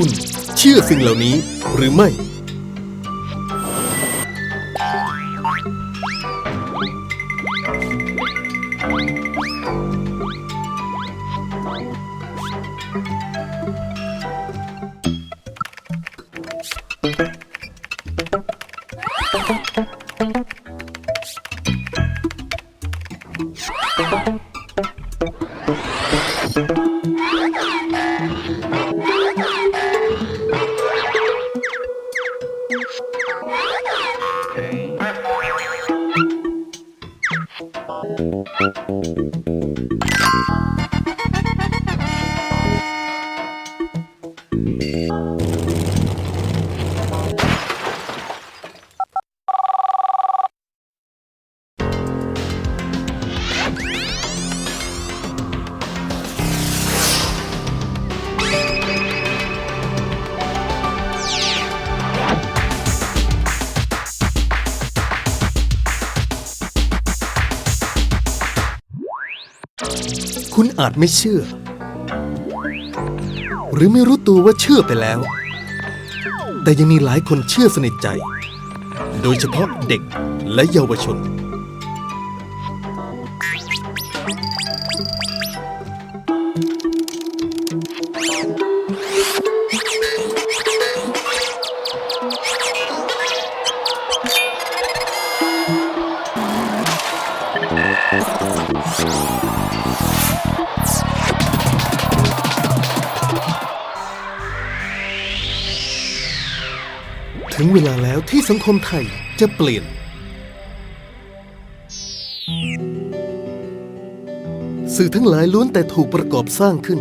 คุณเชื่อสิ่งเหล่านี้หรือไม่ Okay. คุณอาจไม่เชื่อ หรือไม่รู้ตัวว่าเชื่อไปแล้ว แต่ยังมีหลายคนเชื่อสนิทใจ โดยเฉพาะเด็กและเยาวชน ถึงเวลาแล้วที่สังคมไทยจะเปลี่ยน สื่อทั้งหลายล้วนแต่ถูกประกอบสร้างขึ้น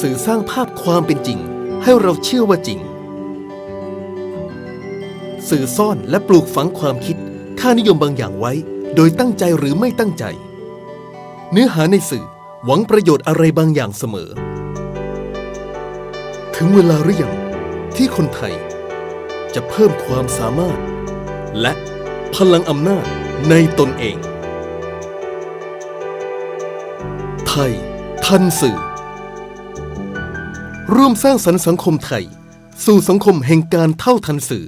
สื่อสร้างภาพความเป็นจริง ให้เราเชื่อว่าจริง สื่อซ่อนและปลูกฝังความคิด ค่านิยมบางอย่างไว้ โดยตั้งใจหรือไม่ตั้งใจ เนื้อหาในสื่อหวังประโยชน์อะไรบางอย่างเสมอ ถึงเวลาหรือยังที่คนไทย จะเพิ่มความสามารถ และพลังอำนาจในตนเอง ไทย ทันสื่อ ร่วมสร้างสรรค์สังคมไทย สู่สังคมแห่งการเท่าทันสื่อ